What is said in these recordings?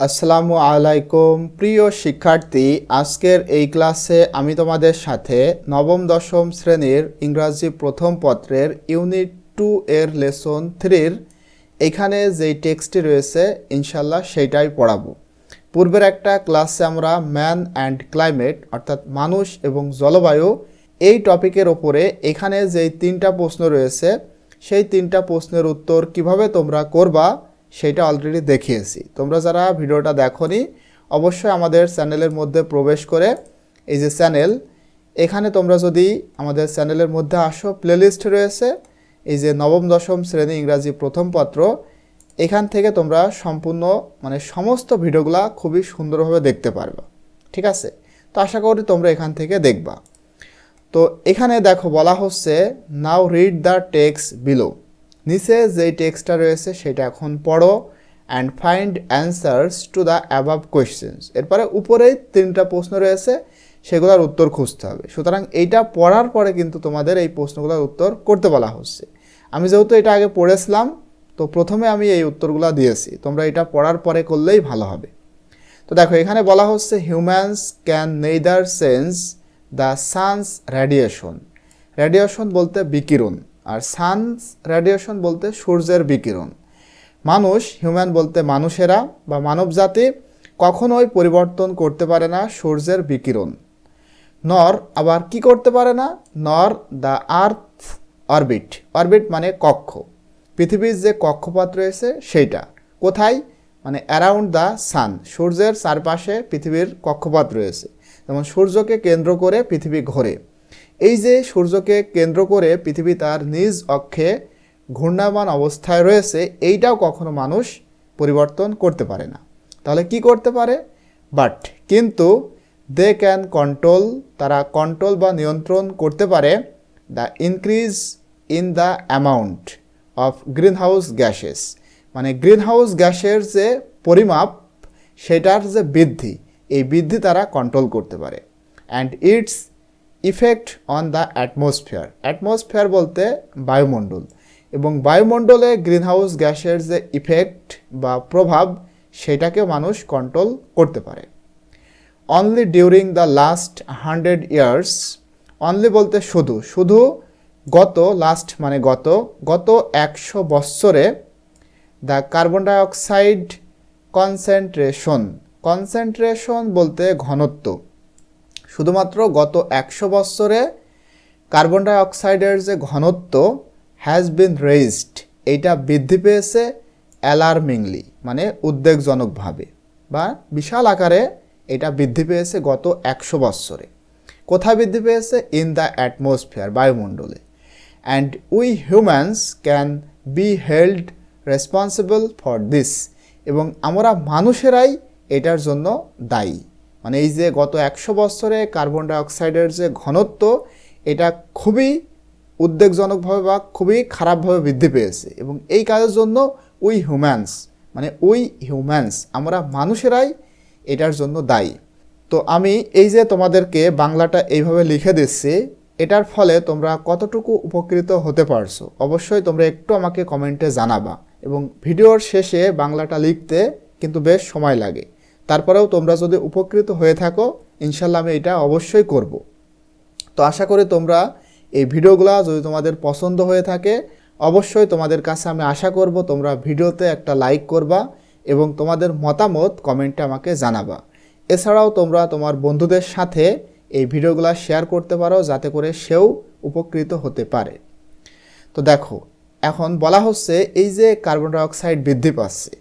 আসসালামু আলাইকুম। প্রিয় শিক্ষার্থী, আজকের এই ক্লাসে আমি তোমাদের সাথে নবম, দশম শ্রেণির ইংরাজি প্রথম পত্রের ইউনিট টু এর লেসন থ্রির এখানে যেই টেক্সটটি রয়েছে, ইনশাল্লাহ সেইটাই পড়াবো। পূর্বের একটা ক্লাসে আমরা ম্যান অ্যান্ড ক্লাইমেট, অর্থাৎ মানুষ এবং জলবায়ু, এই টপিকের ওপরে এখানে যেই তিনটা প্রশ্ন রয়েছে, সেই তিনটা প্রশ্নের উত্তর কীভাবে তোমরা করবা সেটা অলরেডি দেখিয়েছি। তোমরা যারা ভিডিওটা দেখোনি, অবশ্যই আমাদের চ্যানেলের মধ্যে প্রবেশ করে এই যে চ্যানেল, এখানে তোমরা যদি আমাদের চ্যানেলের মধ্যে আসো প্লেলিস্ট রয়েছে, এই যে নবম, দশম শ্রেণি ইংরাজি প্রথম পত্র, এখান থেকে তোমরা সম্পূর্ণ মানে সমস্ত ভিডিওগুলা খুবই সুন্দরভাবে দেখতে পারবে। ঠিক আছে? তো আশা করি তোমরা এখান থেকে দেখবা। তো এখানে দেখো, বলা হচ্ছে now read the text below নিচে যেই টেক্সটটা রয়েছে সেটা এখন পড়ো and find answers to the above questions এরপরে উপরেই তিনটা প্রশ্ন রয়েছে, সেগুলোর উত্তর খুঁজতে হবে। সুতরাং এইটা পড়ার পরে কিন্তু তোমাদের এই প্রশ্নগুলোর উত্তর করতে বলা হচ্ছে। আমি যেহেতু এটা আগে পড়েছিলাম, তো প্রথমে আমি এই উত্তরগুলো দিয়েছি। তোমরা এটা পড়ার পরে করলেই ভালো হবে। তো দেখো, এখানে বলা হচ্ছে humans can neither sense the sun's radiation radiation বলতে বিকিরণ। আর সানস রেডিয়েশন বলতে সূর্যের বিকিরণ। মানুষ, হিউম্যান বলতে মানুষেরা বা মানবজাতি কখনোই পরিবর্তন করতে পারে না সূর্যের বিকিরণ। নর আবার কি করতে পারে না? নর, দ্য আর্থ অরবিট। অরবিট মানে কক্ষ। পৃথিবীর যে কক্ষপথ রয়েছে সেইটা। কোথায়? মানে অ্যারাউন্ড দ্য সান। সূর্যের চারপাশে পৃথিবীর কক্ষপথ রয়েছে। যেমন সূর্যকে কেন্দ্র করে পৃথিবী ঘোরে। এই যে সূর্যকে কেন্দ্র করে পৃথিবী তার নিজ অক্ষে ঘূর্ণায়মান অবস্থায় রয়েছে, এইটাও কখনো মানুষ পরিবর্তন করতে পারে না। তাহলে কি করতে পারে? বাট, কিন্তু দে ক্যান কন্ট্রোল তারা কন্ট্রোল বা নিয়ন্ত্রণ করতে পারে the increase in the amount of greenhouse gases মানে গ্রিন হাউস গ্যাসের যে পরিমাপ, সেটার যে বৃদ্ধি, এই বৃদ্ধি তারা কন্ট্রোল করতে পারে। And its effect on the atmosphere atmosphere বলতে বায়ুমণ্ডল। এবং বায়ুমণ্ডলে গ্রিনহাউস গ্যাসের যে ইফেক্ট বা প্রভাব সেটাকে মানুষ কন্ট্রোল করতে পারে। Only during the last hundred years only বলতে শুধু শুধু গত লাস্ট মানে গত গত একশো বৎসরে the carbon dioxide concentration concentration বলতে ঘনত্ব। শুধুমাত্র গত একশো বৎসরে কার্বন ডাইঅক্সাইডের যে ঘনত্ব হ্যাজ বিন রেইজড এইটা বৃদ্ধি পেয়েছে অ্যালার্মিংলি মানে উদ্বেগজনকভাবে বা বিশাল আকারে এটা বৃদ্ধি পেয়েছে গত একশো বৎসরে কোথায় বৃদ্ধি পেয়েছে? ইন দ্য অ্যাটমসফিয়ার বায়ুমণ্ডলে। And we humans can be held responsible for this এবং আমরা মানুষেরাই এটার জন্য দায়ী। মানে এই যে গত একশো বছরে কার্বন ডাইঅক্সাইডের যে ঘনত্ব, এটা খুবই উদ্বেগজনকভাবে বা খুবই খারাপভাবে বৃদ্ধি পেয়েছে এবং এই কাজের জন্য উই হিউম্যানস মানে উই হিউম্যানস আমরা মানুষেরাই এটার জন্য দায়ী। তো আমি এই যে তোমাদেরকে বাংলাটা এইভাবে লিখে দিচ্ছি, এটার ফলে তোমরা কতটুকু উপকৃত হতে পারছ অবশ্যই তোমরা একটু আমাকে কমেন্টে জানাবা এবং ভিডিওর শেষে বাংলাটা লিখতে কিন্তু বেশ সময় লাগে। তারপরেও তোমরা যদি উপকৃত হয়ে থাকো, ইনশাল্লাহ আমি এটা অবশ্যই করব। তো আশা করি তোমরা এই ভিডিওগুলো যদি তোমাদের পছন্দ হয়ে থাকে, অবশ্যই তোমাদের কাছে আমি আশা করব তোমরা ভিডিওতে একটা লাইক করবা এবং তোমাদের মতামত কমেন্টে আমাকে জানাবা। এছাড়াও তোমরা তোমার বন্ধুদের সাথে এই ভিডিওগুলো শেয়ার করতে পারো, যাতে করে সেও উপকৃত হতে পারে। তো দেখো, এখন বলা হচ্ছে এই যে কার্বন ডাইঅক্সাইড বৃদ্ধি পাচ্ছে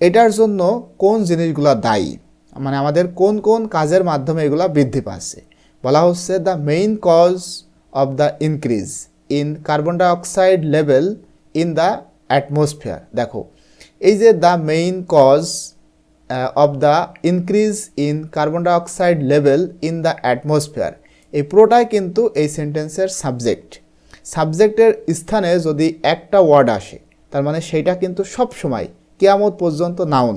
এটার জন্য কোন জিনিসগুলো দায়ী? মানে আমাদের কোন কোন কাজের মাধ্যমে এগুলো বৃদ্ধি পাচ্ছে? বলা হচ্ছে the main cause of the increase in carbon dioxide level in the atmosphere দেখো, এই যে the main cause of the increase in carbon dioxide level in the atmosphere এই পুরোটাই কিন্তু এই সেন্টেন্সের সাবজেক্ট সাবজেক্টের স্থানে যদি একটা ওয়ার্ড আসে, তার মানে সেইটা কিন্তু সব সময় কেয়ামত পর্যন্ত নাউন।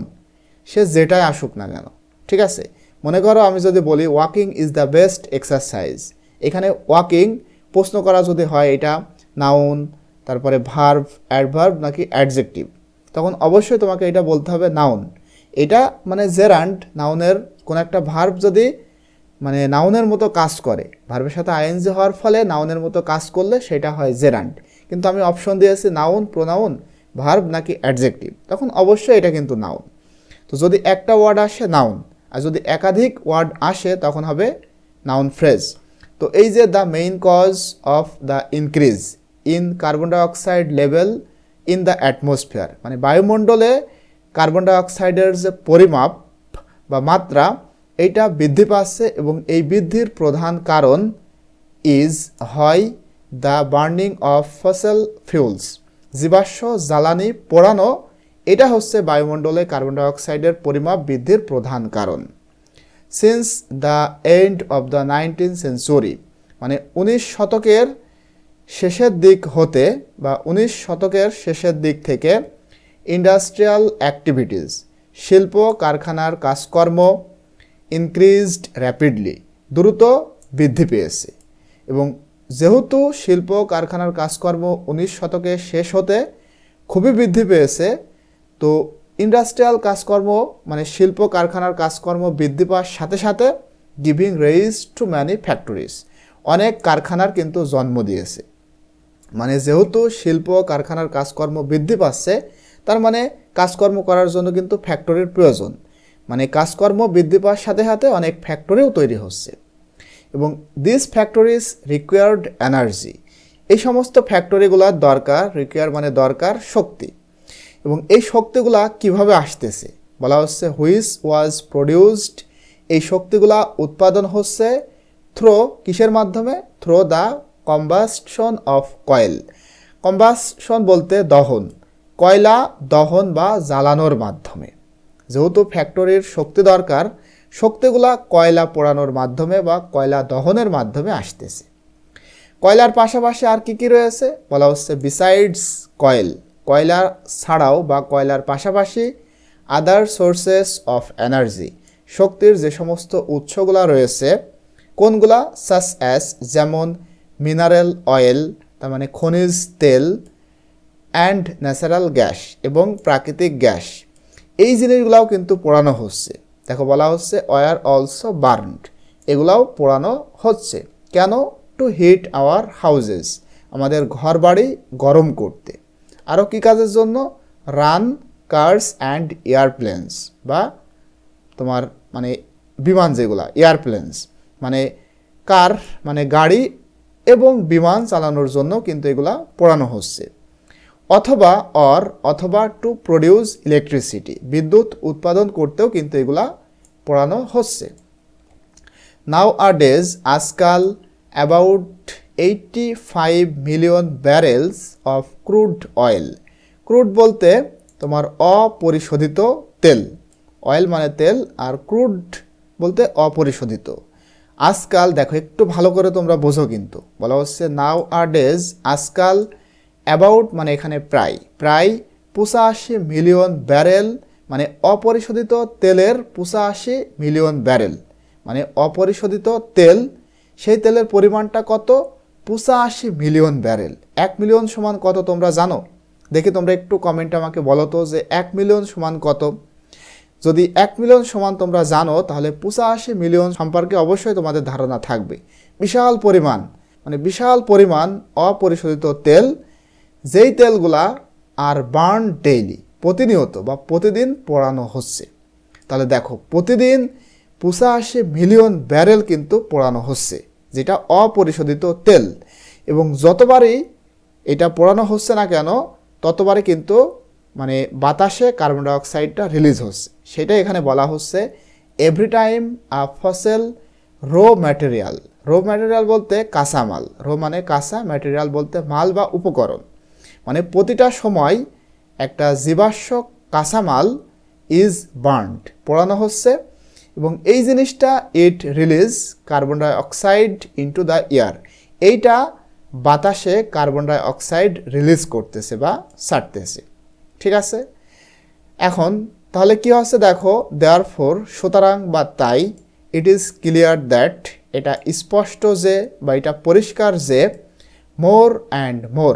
সে যেটাই আসুক না কেন, ঠিক আছে? মনে করো আমি যদি বলি, walking is the best exercise. এখানে ওয়াকিং, প্রশ্ন করা যদি হয় এটা নাউন, তারপরে ভার্ভ অ্যাডভার্ভ নাকি অ্যাডজেক্টিভ। তখন অবশ্যই তোমাকে এটা বলতে হবে নাউন। এটা মানে জেরান্ট, নাউনের কোনো একটা ভার্ভ যদি মানে নাউনের মতো কাজ করে, ভার্বের সাথে আইএনজি হওয়ার ফলে নাউনের মতো কাজ করলে সেটা হয় জেরান্ট। কিন্তু আমি অপশন দিয়েছি নাউন, প্রোনাউন ভার্ব নাকি অ্যাডজেক্টিভ তখন অবশ্যই এটা কিন্তু নাউন তো যদি একটা ওয়ার্ড আসে নাউন আর যদি একাধিক ওয়ার্ড আসে, তখন হবে নাউন ফ্রেজ তো এই যে the main cause of the increase in carbon dioxide level in the atmosphere মানে বায়ুমণ্ডলে কার্বন ডাইঅক্সাইডের যে পরিমাপ বা মাত্রা, এইটা বৃদ্ধি পাচ্ছে এবং এই বৃদ্ধির প্রধান কারণ ইজ হয় the burning of fossil fuels জীবাশ্ম, জ্বালানি, পোড়ানো, এটা হচ্ছে বায়ুমণ্ডলে কার্বন ডাইঅক্সাইডের পরিমাপ বৃদ্ধির প্রধান কারণ। Since the end of the nineteen century মানে উনিশ শতকের শেষের দিক হতে বা উনিশ শতকের শেষের দিক থেকে ইন্ডাস্ট্রিয়াল অ্যাক্টিভিটিস শিল্প, কারখানার কাজকর্ম ইনক্রিজড র্যাপিডলি দ্রুত বৃদ্ধি পেয়েছে এবং যেহেতু শিল্প কারখানার কাজকর্ম উনিশ শতকে শেষ হতে খুবই বৃদ্ধি পেয়েছে, তো ইন্ডাস্ট্রিয়াল কাজকর্ম মানে শিল্প কারখানার কাজকর্ম বৃদ্ধি পাওয়ার সাথে সাথে giving rise to many factories অনেক কারখানার কিন্তু জন্ম দিয়েছে। মানে যেহেতু শিল্প কারখানার কাজকর্ম বৃদ্ধি পাচ্ছে, তার মানে কাজকর্ম করার জন্য কিন্তু ফ্যাক্টরির প্রয়োজন। মানে কাজকর্ম বৃদ্ধি পাওয়ার সাথে সাথে অনেক ফ্যাক্টরিও তৈরি হচ্ছে। এবং দিস ফ্যাক্টরিজ রিকোয়ার্ড এনার্জি এই সমস্ত ফ্যাক্টরিগুলোর দরকার রিকোয়ার মানে দরকার, শক্তি। এবং এই শক্তিগুলা কীভাবে আসতেছে? বলা হচ্ছে হুইস ওয়াজ প্রডিউসড এই শক্তিগুলা উৎপাদন হচ্ছে থ্রো কিসের মাধ্যমে? Through the combustion of coal combustion বলতে দহন, কয়লা দহন বা জ্বালানোর মাধ্যমে। যেহেতু ফ্যাক্টরির শক্তি দরকার শক্তিগুলা কয়লা পোড়ানোর মাধ্যমে বা কয়লা দহনের মাধ্যমে আসতেছে। কয়লার পাশাপাশি আর কি কি রয়েছে? বলা হচ্ছে বিসাইডস কয়েল কয়লা ছাড়াও বা কয়লার পাশাপাশি আদার সোর্সেস অফ এনার্জি শক্তির যে সমস্ত উৎসগুলা রয়েছে, কোনগুলা? সাস অ্যাস যেমন মিনারেল অয়েল তার মানে খনিজ তেল অ্যান্ড ন্যাচারাল গ্যাস এবং প্রাকৃতিক গ্যাস এই জিনিসগুলাও কিন্তু পোড়ানো হচ্ছে। দেখো বলা হচ্ছে ওয়ার অলসো বার্নড এগুলাও পোড়ানো হচ্ছে। কেন? টু হিট আওয়ার হাউজেস আমাদের ঘর বাড়ি গরম করতে। আরও কী কাজের জন্য? রান কার্স অ্যান্ড এয়ারপ্লেন্স বা তোমার মানে বিমান যেগুলা এয়ারপ্লেন্স মানে কার মানে গাড়ি এবং বিমান চালানোর জন্য কিন্তু এগুলা পোড়ানো হচ্ছে। অথবা অর অথবা টু প্রডিউস ইলেকট্রিসিটি বিদ্যুৎ উৎপাদন করতেও কিন্তু এগুলা পড়ানো হচ্ছে। নাও আর ডেজ আজকাল about eighty five million barrels of crude oil crude বলতে তোমার অপরিশোধিত তেল। অয়েল মানে তেল আর ক্রুড বলতে অপরিশোধিত। আজকাল দেখো, একটু ভালো করে তোমরা বোঝো কিন্তু। বলা হচ্ছে নাও আর ডেজ আজকাল অ্যাবাউট মানে এখানে প্রায়। প্রায় পঁচাশি মিলিয়ন ব্যারেল মানে অপরিশোধিত তেলের পঁচাশি মিলিয়ন ব্যারেল। মানে অপরিশোধিত তেল, সেই তেলের পরিমাণটা কত? পঁচাশি মিলিয়ন ব্যারেল। এক মিলিয়ন সমান কত তোমরা জানো? দেখি তোমরা একটু কমেন্টে আমাকে বলো তো যে এক মিলিয়ন সমান কত? যদি এক মিলিয়ন সমান তোমরা জানো, তাহলে পঁচাশি মিলিয়ন সম্পর্কে অবশ্যই তোমাদের ধারণা থাকবে। বিশাল পরিমাণ মানে বিশাল পরিমাণ অপরিশোধিত তেল যেই তেলগুলা আর বার্ন ডেইলি, প্রতিনিয়ত বা প্রতিদিন পোড়ানো হচ্ছে। তাহলে দেখো, প্রতিদিন পঁচাশি মিলিয়ন ব্যারেল কিন্তু পোড়ানো হচ্ছে, যেটা অপরিশোধিত তেল। এবং যতবারই এটা পোড়ানো হচ্ছে না কেন, ততবারই কিন্তু মানে বাতাসে কার্বন ডাইঅক্সাইডটা রিলিজ হচ্ছে। সেটা এখানে বলা হচ্ছে every time a fossil raw material. Raw material বলতে কাঁচামাল। রো মানে কাঁচা, ম্যাটেরিয়াল বলতে মাল বা উপকরণ। মানে প্রতিটা সময় একটা জীবাশ্ম কাঁচামাল ইজ বার্নড পোড়ানো হচ্ছে এবং এই জিনিসটা it release carbon dioxide into the air এইটা বাতাসে কার্বন ডাই অক্সাইড রিলিজ করতেছে বা ছাড়তেছে। ঠিক আছে? এখন তাহলে কি হচ্ছে দেখো দেয়ার ফোর সুতরাং বা তাই ইট ইজ ক্লিয়ার দ্যাট এটা স্পষ্ট যে বা এটা পরিষ্কার যে মোর অ্যান্ড মোর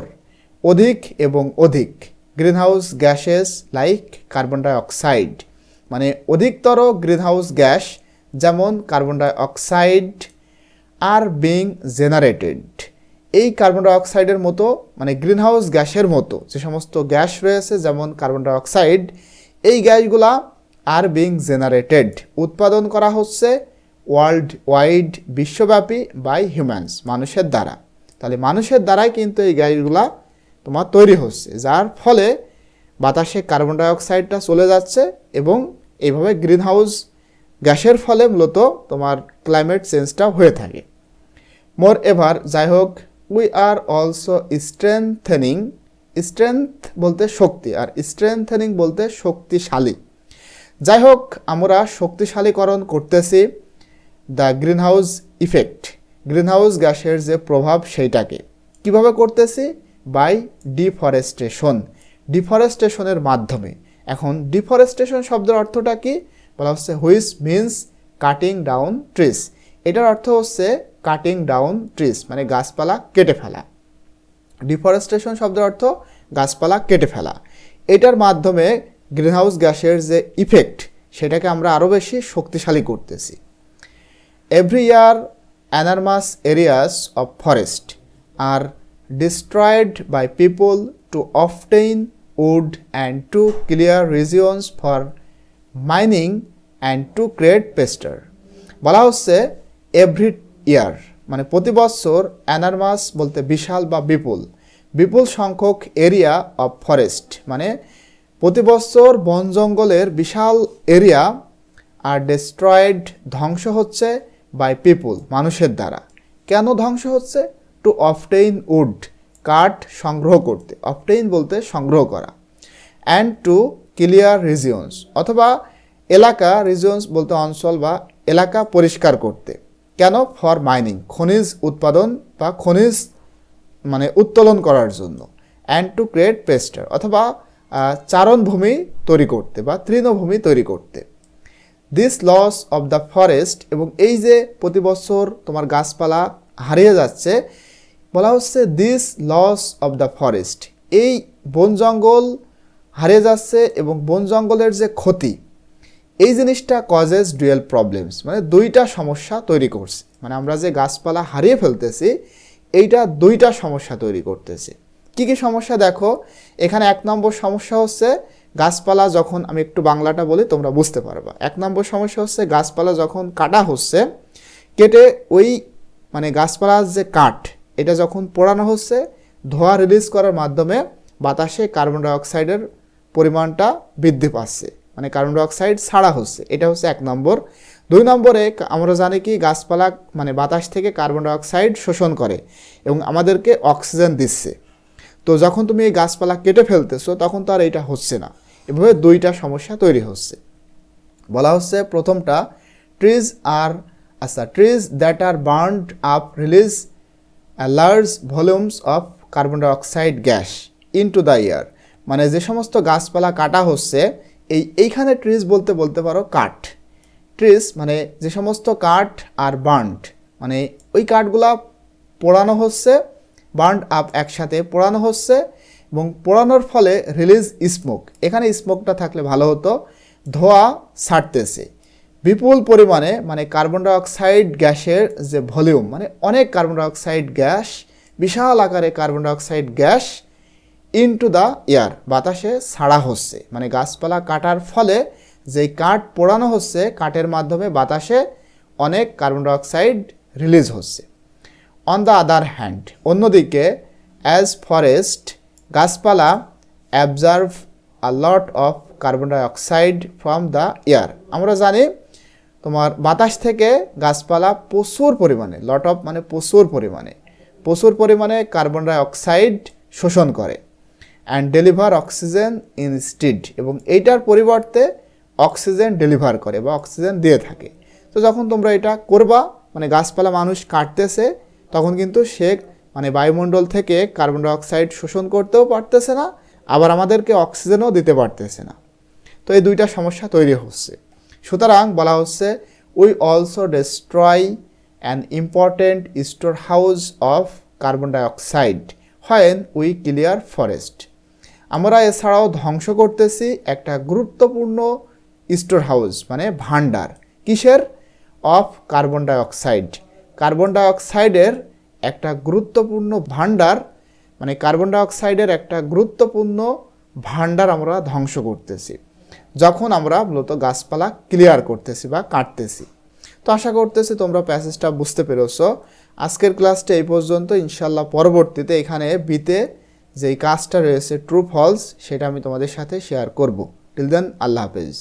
অধিক এবং অধিক। Greenhouse gases like carbon dioxide. মানে অধিকতর গ্রিনহাউস গ্যাস যেমন carbon dioxide are being generated এই কার্বন ডাইঅক্সাইডের মতো মানে গ্রিনহাউস গ্যাসের মতো যে সমস্ত গ্যাস রয়েছে যেমন কার্বন ডাইঅক্সাইড, এই গ্যাসগুলা আর বিং জেনারেটেড উৎপাদন করা হচ্ছে ওয়ার্ল্ড ওয়াইড বিশ্বব্যাপী বাই হিউম্যানস মানুষের দ্বারা। তাহলে মানুষের দ্বারাই কিন্তু এই গ্যাসগুলা তোমার তৈরি হচ্ছে, যার ফলে বাতাসে কার্বন ডাই অক্সাইডটা চলে যাচ্ছে এবং এইভাবে গ্রিন হাউস গ্যাসের ফলে মূলত তোমার ক্লাইমেট চেঞ্জটা হয়ে থাকে। মোর এভার যাই হোক we are also strengthening strength বলতে শক্তি আর স্ট্রেংথেনিং বলতে শক্তিশালী। যাই হোক, আমরা শক্তিশালীকরণ করতেছি দ্য গ্রিনহাউস ইফেক্ট গ্রিনহাউস গ্যাসের যে প্রভাব সেইটাকে। কীভাবে করতেছি? বাই ডিফরেস্টেশন ডিফরেস্টেশনের মাধ্যমে। এখন ডিফরেস্টেশন শব্দের অর্থটা কি? বলা হচ্ছে হুইস মিন্স কাটিং ডাউন ট্রিস এটার অর্থ হচ্ছে কাটিং ডাউন ট্রিস মানে গাছপালা কেটে ফেলা। ডিফরেস্টেশন শব্দের অর্থ গাছপালা কেটে ফেলা। এটার মাধ্যমে গ্রিনহাউস গ্যাসের যে ইফেক্ট সেটাকে আমরা আরও বেশি শক্তিশালী করতেছি। Every year enormous areas of forest are destroyed by people to obtain wood and to clear regions for mining and to create pasture. বলা হচ্ছে এভরি ইয়ার মানে প্রতি বছর অ্যানারমাস বলতে বিশাল বা বিপুল। বিপুল সংখ্যক এরিয়া অফ ফরেস্ট মানে প্রতি বছর বন জঙ্গলের বিশাল এরিয়া আর ডেস্ট্রয়েড ধ্বংস হচ্ছে বাই পিপুল মানুষের দ্বারা। কেন ধ্বংস হচ্ছে? টু অফটেইন উড কাঠ সংগ্রহ করতে। অফটেইন বলতে সংগ্রহ করা। অ্যান্ড টু ক্লিয়ার রিজিয়ন্স অথবা এলাকা রিজিয়ন্স বলতে অঞ্চল বা এলাকা পরিষ্কার করতে। কেন? ফর মাইনিং খনিজ উৎপাদন বা খনিজ মানে উত্তোলন করার জন্য। অ্যান্ড টু ক্রিয়েট পেস্টার অথবা চারণভূমি তৈরি করতে বা তৃণভূমি তৈরি করতে। This loss of the forest এবং এই যে প্রতি বছর তোমার গাছপালা হারিয়ে যাচ্ছে বলা হচ্ছে this loss of the forest এই বন জঙ্গল হারিয়ে যাচ্ছে এবং বন জঙ্গলের যে ক্ষতি, এই জিনিসটা কজেস ডুয়েল প্রবলেমস মানে দুইটা সমস্যা তৈরি করছে। মানে আমরা যে গাছপালা হারিয়ে ফেলতেছি, এইটা দুইটা সমস্যা তৈরি করতেছে। কি কি সমস্যা দেখো? এখানে এক নম্বর সমস্যা হচ্ছে, গাছপালা যখন, আমি একটু বাংলাটা বলি, তোমরা বুঝতে পারবা। এক নম্বর সমস্যা হচ্ছে, গাছপালা যখন কাটা হচ্ছে, কেটে ওই মানে গাছপালার যে কাঠ এটা যখন পোড়ানো হচ্ছে, ধোঁয়া রিলিজ করার মাধ্যমে বাতাসে কার্বন ডাইঅক্সাইডের পরিমাণটা বৃদ্ধি পাচ্ছে মানে কার্বন ডাইঅক্সাইড ছাড়া হচ্ছে। এটা হচ্ছে এক নম্বর। দুই নম্বরে আমরা জানি কি, গাছপালা মানে বাতাস থেকে কার্বন ডাইঅক্সাইড শোষণ করে এবং আমাদেরকে অক্সিজেন দিচ্ছে। তো যখন তুমি এই গাছপালা কেটে ফেলতেছো, তখন তো আর এটা হচ্ছে না। এভাবে দুইটা সমস্যা তৈরি হচ্ছে। বলা হচ্ছে প্রথমটা ট্রিজ আর আচ্ছা trees that are burned up release large volumes of carbon dioxide gas into the air মানে যে সমস্ত গাছপালা কাটা হচ্ছে, এই এইখানে ট্রিজ বলতে বলতে পারো কাঠ। ট্রিজ মানে যে সমস্ত কাঠ আর বার্নড মানে ওই কাঠগুলা পোড়ানো হচ্ছে বার্ন আপ একসাথে পোড়ানো হচ্ছে এবং পোড়ানোর ফলে রিলিজ স্মোক এখানে স্মোকটা থাকলে ভালো হতো, ধোঁয়া ছাড়তেছে। বিপুল পরিমাণে মানে কার্বন ডাইঅক্সাইড গ্যাসের যে ভলিউম মানে অনেক কার্বন ডাইঅক্সাইড গ্যাস, বিশাল আকারে carbon dioxide gas into the air বাতাসে ছাড়া হচ্ছে। মানে গাছপালা কাটার ফলে যেই কাঠ পোড়ানো হচ্ছে, কাঠের মাধ্যমে বাতাসে অনেক কার্বন ডাইঅক্সাইড রিলিজ হচ্ছে। অন দ্য আদার হ্যান্ড অন্যদিকে অ্যাজ ফরেস্ট গাছপালা absorb a lot of carbon dioxide from the air আমরা জানি তোমার বাতাস থেকে গাছপালা প্রচুর পরিমাণে লট অফ মানে প্রচুর পরিমাণে প্রচুর পরিমাণে কার্বন ডাইঅক্সাইড শোষণ করে অ্যান্ড ডেলিভার অক্সিজেন ইনস্টিড এবং এইটার পরিবর্তে অক্সিজেন ডেলিভার করে বা অক্সিজেন দিয়ে থাকে। তো যখন তোমরা এটা করবা মানে গাছপালা মানুষ কাটতেছে, তখন কিন্তু সে মানে বায়ুমণ্ডল থেকে কার্বন ডাইঅক্সাইড শোষণ করতেও পারতেছে না, আবার আমাদেরকে অক্সিজেনও দিতে পারতেছে না। তো এই দুইটা সমস্যা তৈরি হচ্ছে। সুতরাং বলা হচ্ছে we also destroy an important store house of carbon dioxide when we clear forest আমরা এছাড়াও ধ্বংস করতেছি একটা গুরুত্বপূর্ণ স্টোর হাউস মানে ভান্ডার কিসের? অফ কার্বন ডাইঅক্সাইড কার্বন ডাইঅক্সাইডের একটা গুরুত্বপূর্ণ ভান্ডার মানে কার্বন ডাইঅক্সাইডের একটা গুরুত্বপূর্ণ ভান্ডার আমরা ধ্বংস করতেছি। যখন আমরা মূলত গাছপালা ক্লিয়ার করতেছি বা কাটতেছি। তো আশা করতেছি তোমরা প্যাসেজটা বুঝতে পেরেছ। আজকের ক্লাসটা এই পর্যন্ত ইনশাল্লাহ পরবর্তীতে এখানে বিতে যেই কাজটা রয়েছে ট্রু ফলস সেটা আমি তোমাদের সাথে শেয়ার করব। টিল দেন আল্লাহ হাফেজ।